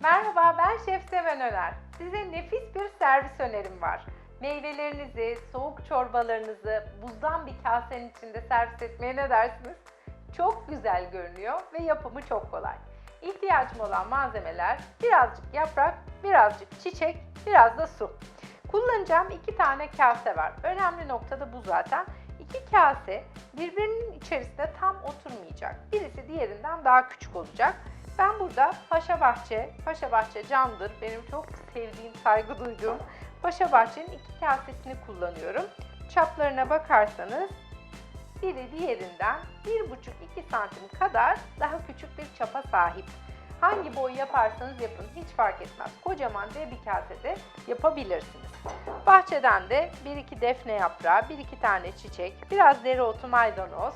Merhaba ben Şef Seven Öner. Size nefis bir servis önerim var. Meyvelerinizi, soğuk çorbalarınızı buzdan bir kasenin içinde servis etmeye ne dersiniz? Çok güzel görünüyor ve yapımı çok kolay. İhtiyacım olan malzemeler birazcık yaprak, birazcık çiçek, biraz da su. Kullanacağım iki tane kase var. Önemli nokta da bu zaten. İki kase birbirinin içerisinde tam oturmayacak. Birisi diğerinden daha küçük olacak. Ben burada Paşa Bahçe, Paşa Bahçe camdır. Benim çok sevdiğim, saygı duyduğum Paşa Bahçe'nin iki kasesini kullanıyorum. Çaplarına bakarsanız biri diğerinden 1,5-2 santim kadar daha küçük bir çapa sahip. Hangi boy yaparsanız yapın hiç fark etmez. Kocaman dev bir kasede yapabilirsiniz. Bahçeden de 1-2 defne yaprağı, 1-2 tane çiçek, biraz dereotu maydanoz,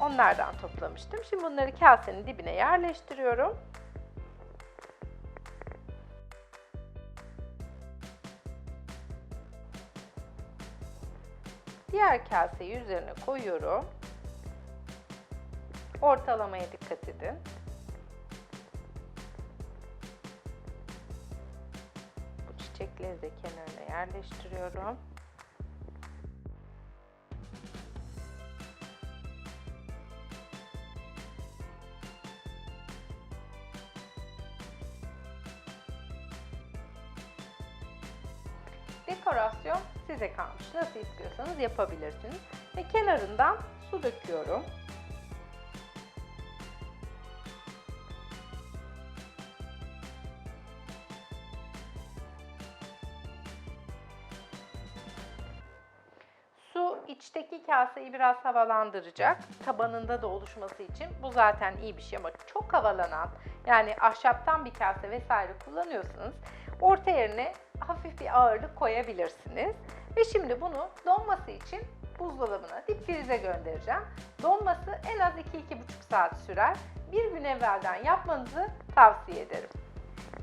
Onlardan toplamıştım. Şimdi bunları kasenin dibine yerleştiriyorum. Diğer kaseyi üzerine koyuyorum. Ortalamaya dikkat edin. Bu çiçekleri de kenarına yerleştiriyorum. Dekorasyon size kalmış. Nasıl istiyorsanız yapabilirsiniz. Ve kenarından su döküyorum. Su içteki kaseyi biraz havalandıracak. Tabanında da oluşması için bu zaten iyi bir şey ama çok havalanan yani ahşaptan bir kase vesaire kullanıyorsanız orta yerine hafif bir ağırlık koyabilirsiniz. Ve şimdi bunu donması için buzdolabına, dip frize göndereceğim. Donması en az 2-2,5 saat sürer. Bir gün evvelden yapmanızı tavsiye ederim.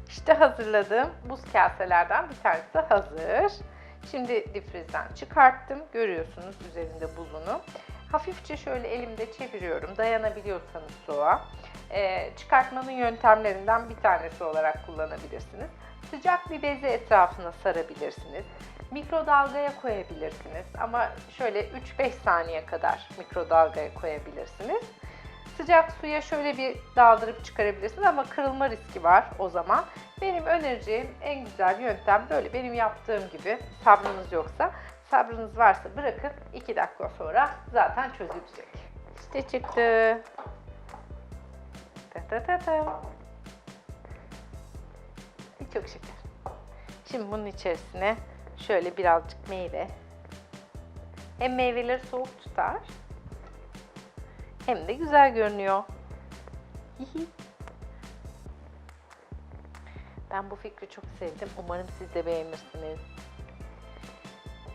İşte hazırladığım buz kaselerden bir tanesi hazır. Şimdi difrizden çıkarttım. Görüyorsunuz üzerinde buzunu. Hafifçe şöyle elimde çeviriyorum. Dayanabiliyorsanız soğuğa. Ee, çıkartmanın yöntemlerinden bir tanesi olarak kullanabilirsiniz. Sıcak bir beze etrafına sarabilirsiniz. Mikrodalgaya koyabilirsiniz ama şöyle 3-5 saniye kadar mikrodalgaya koyabilirsiniz. Sıcak suya şöyle bir daldırıp çıkarabilirsiniz ama kırılma riski var o zaman. Benim önereceğim en güzel yöntem böyle benim yaptığım gibi sabrınız yoksa sabrınız varsa bırakın 2 dakika sonra zaten çözülecek. İşte çıktı. Çok şeker. Şimdi bunun içerisine şöyle birazcık meyve. Hem meyveleri soğuk tutar hem de güzel görünüyor. Ben bu fikri çok sevdim. Umarım siz de beğenirsiniz.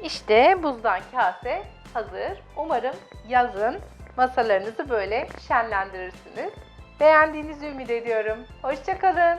İşte buzdan kase hazır. Umarım yazın masalarınızı böyle şenlendirirsiniz. Beğendiğinizi ümit ediyorum. Hoşçakalın.